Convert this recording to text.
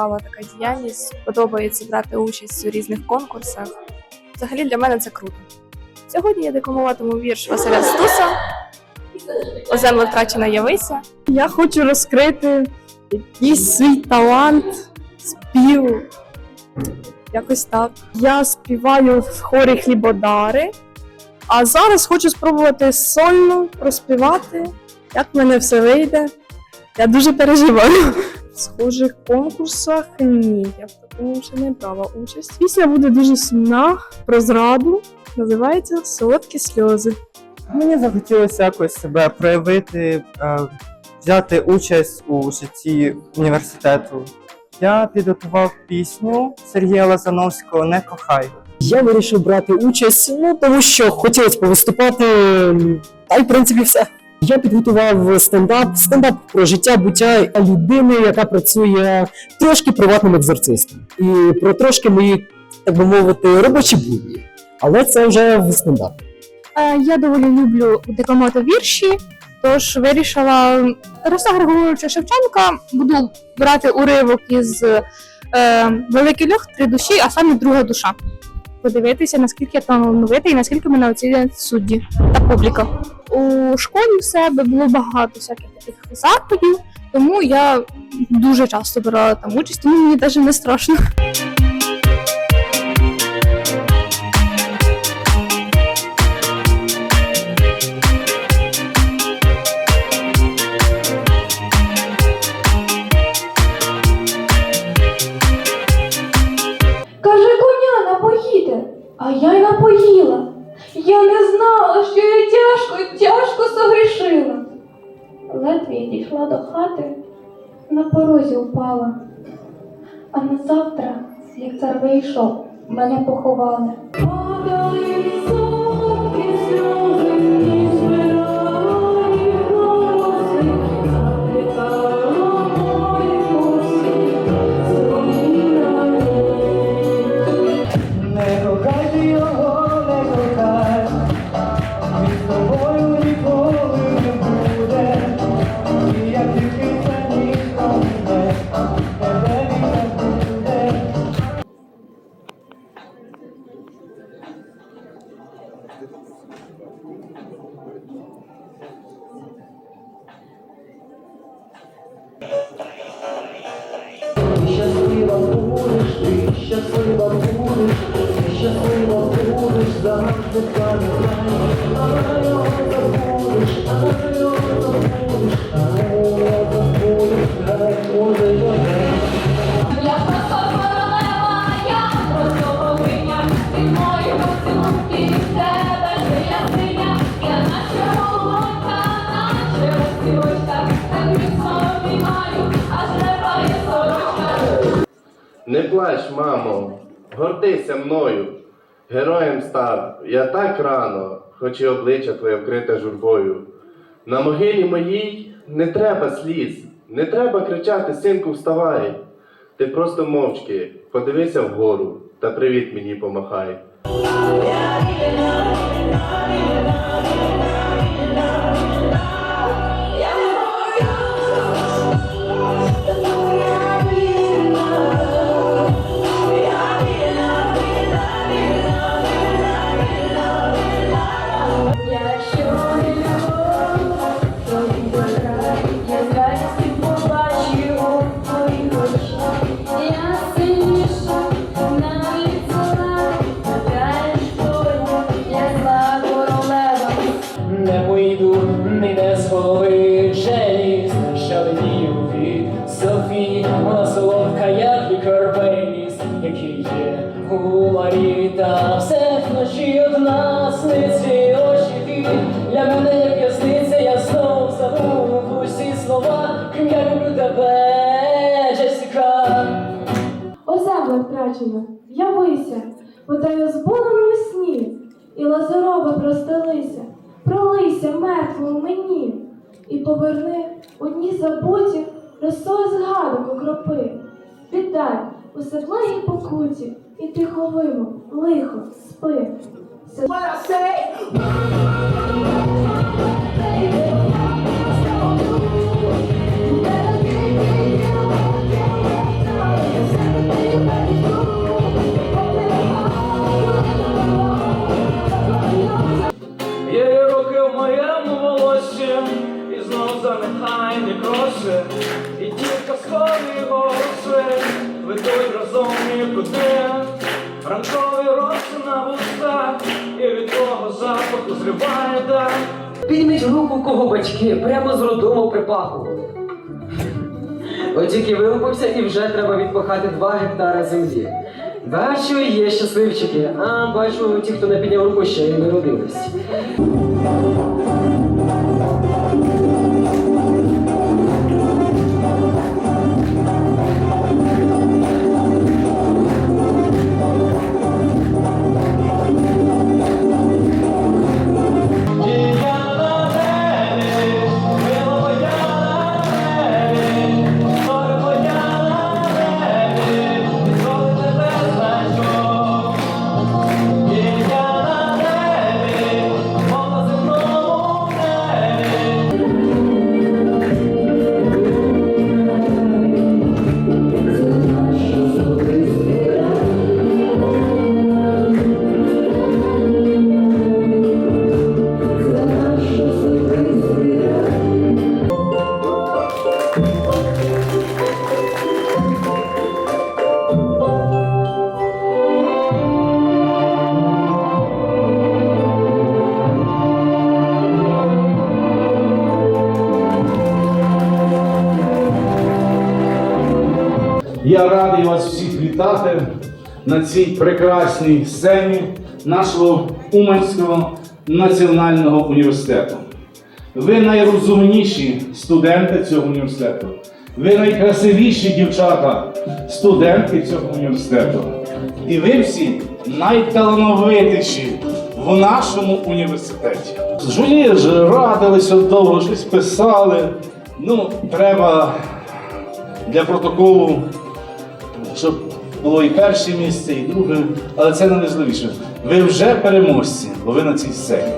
цікава така діяльність. Подобається брати участь у різних конкурсах. Взагалі для мене це круто. Сьогодні я декламуватиму вірш Василя Стуса «О земле втрачена явися. Я хочу розкрити якийсь свій талант, спів. Якось так. Я співаю в хорі хлібодари, а зараз хочу спробувати сольно проспівати. Як в мене все вийде. Я дуже переживаю. Схожих конкурсах ні, я в такому ще не брала участь. Пісня буде дуже сумна про зраду. Називається Солодкі сльози. Мені захотілося якось себе проявити, е, взяти участь у житті університету. Я підготував пісню Сергія Лазановського Не кохай. Я вирішив брати участь, ну тому що хотілося повиступати, та й в принципі все. Я підготував стендап, стендап про життя буття людини, яка працює трошки приватним екзорцистом. І про трошки мої, так би мовити, робочі будні. Але це вже в стендапі. Е, Я доволі люблю декламувати вірші, тож вирішила Тараса Григоровича Шевченка буду брати уривок із е, Великий льох три душі, а саме друга душа. Подивитися, наскільки я талановитий і наскільки мене оцінюють судді та публіка. У школі в себе було багато всяких таких заходів, тому я дуже часто брала там участь, тому мені навіть не страшно. Хати, на порозі впала. А на завтра, як цар вийшов, мене поховали. Падали солодкі сльози, Не плач, мамо, гордися мною. Героєм став я так рано, хоч і обличчя твоє вкрите журбою. На могилі моїй не треба сліз, не треба кричати, синку, вставай. Ти просто мовчки подивися вгору та привіт мені помахай. У Марії, та все вночі одна сниться очі ти. Для мене як ясниця, я знов забув усі слова, крім я люблю тебе, Джесіка. О земле втрачена, явися, подаю з болем у сні, і лазарови простелися, пролися мертвому мені, і поверни у дні забуті росою згадок окропи. Віддай у світлої покуті, і тихо вимо, лихо, спи. Є руки в моєму волосі, і знов занехай не кроше, і тільки схові голоси ведуть розумні куди. Ранкові роси на вустах, і від того запаху зриває дах. Підніміть руку, кого батьки прямо з роддому припахували. От тільки вилупився і вже треба відпахати 2 гектари землі. Бачу, є щасливчики, а бачу, ті, хто не підняв руку, ще й не родились. Я радий вас всіх вітати на цій прекрасній сцені нашого Уманського національного університету. Ви найрозумніші студенти цього університету. Ви найкрасивіші дівчата, студентки цього університету. І ви всі найталановитіші в нашому університеті. Жулі ж радилися довго, щось писали. Ну, треба для протоколу, щоб було і перше місце, і друге, але це не найважливіше. Ви вже переможці, бо ви на цій сцені.